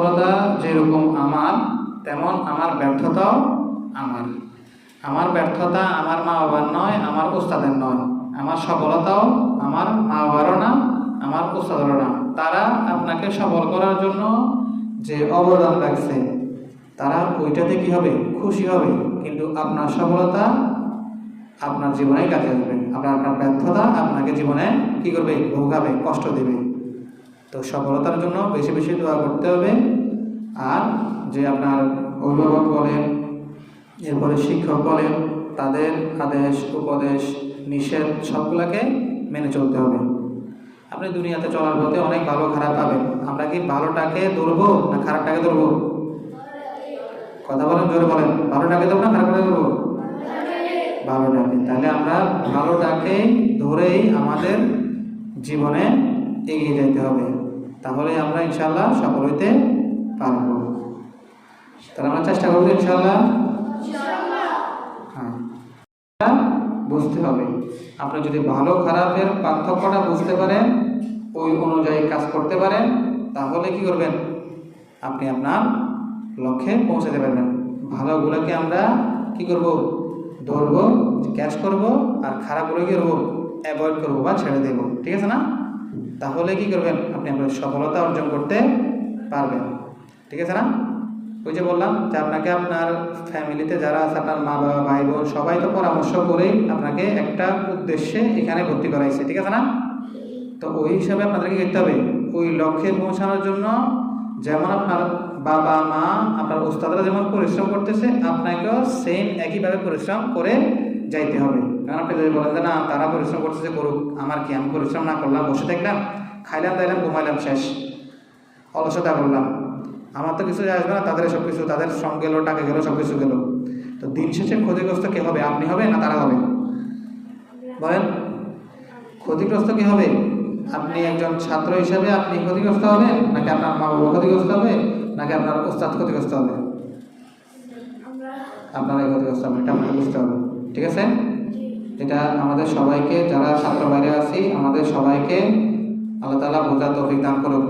সফলতা যেরকম আমার, তেমন আমার ব্যর্থতাও আমার। আমার ব্যর্থতা আমার মা বাবার নয়, আমার উস্তাদের নয়। আমার সফলতাও আমার মা বাবারও না, আমার উস্তাদেরও না। তারা আপনাকে সফল করার জন্য যে অবদান রাখছে, তারা ওইটাতে কি হবে? খুশি হবে। কিন্তু আপনার সফলতা আপনার জীবনে কাজে আসবে। আপনার আপনার ব্যর্থতা আপনাকে জীবনে কি করবে? ভোগাবে, কষ্ট দেবে। তো সফলতার জন্য বেশি বেশি দোয়া করতে হবে। আর যে আপনার অভিভাবক বলেন, এরপরে শিক্ষক বলেন, তাদের আদেশ, উপদেশ, নিষেধ সবগুলোকে মেনে চলতে হবে। আপনি দুনিয়াতে চলার পথে অনেক ভালো খারাপ পাবেন। আমরা কি ভালোটাকে ধরবো না খারাপটাকে ধরবো? কথা বলেন, জোরে বলেন, ভালোটাকে ধরবো না খারাপটাকে ধরবো? ভালোটাকে। তাহলে আমরা ভালোটাকে ধরেই আমাদের জীবনে এগিয়ে যেতে হবে। তাহলে আমরা ইনশাল্লাহ সফল হইতে পারব। তাহলে আমরা চেষ্টা করব ইনশাল্লাহ হ্যাঁ। বুঝতে হবে। আপনি যদি ভালো খারাপের পার্থক্যটা বুঝতে পারেন, ওই অনুযায়ী কাজ করতে পারেন, তাহলে কি করবেন? আপনি আপনার লক্ষ্যে পৌঁছাতে পারবেন। ভালোগুলোকে আমরা কি করব? ধরবো ক্যাচ করব আর খারাপগুলো কি করব অ্যাভয়েড করব বা ছেড়ে দেবো। ঠিক আছে না? তাহলে কি করবেন? আপনি আপনার সফলতা অর্জন করতে পারবেন। ঠিক আছে না? ওই যে বললাম যে আপনাকে আপনার ফ্যামিলিতে যারা আছে, আপনার মা বাবা, ভাই বোন, সবাই তো পরামর্শ করেই আপনাকে একটা উদ্দেশ্যে এখানে ভর্তি করাইছে। ঠিক আছে না? তো ওই হিসাবে আপনাদেরকে করতে হবে, ওই লক্ষ্যে পৌঁছানোর জন্য যেমন আপনার বাবা, মা, আপনার ওস্তাদরা যেমন পরিশ্রম করতেছে, আপনাকেও সেম একইভাবে পরিশ্রম করে যাইতে হবে। কারণ আপনি যদি বলেন যে, না, তারা পরিশ্রম করতেছে করুক, আমার কি আমি পরিশ্রম না করলাম? বসে দেখলাম, খাইলাম, দাইলাম, ঘুমাইলাম, শেষ। অলসতা করলাম। আমার তো কিছু আসবে না, তাদের সব কিছু, তাদের সঙ্গ গেলো, টাকা গেলো, সব কিছু গেলো। তো দিন শেষে ক্ষতিগ্রস্ত কে হবে? আপনি হবে না তারা হবে? বলেন, ক্ষতিগ্রস্ত কি হবে? আপনি একজন ছাত্র হিসাবে আপনি ক্ষতিগ্রস্ত হবেন? নাকি আপনার মা বাবা ক্ষতিগ্রস্ত হবে? নাকি আপনার ওস্তাদ ক্ষতিগ্রস্ত হবে? আপনারাই ক্ষতিগ্রস্ত হবে এটা আপনাকে বুঝতে হবে। ঠিক আছে? এটা আমাদের সবাইকে, যারা ছাত্র বাইরে আছি, আমাদের সবাইকে আল্লাহ তালা বোঝার তৌফিক দান করুক।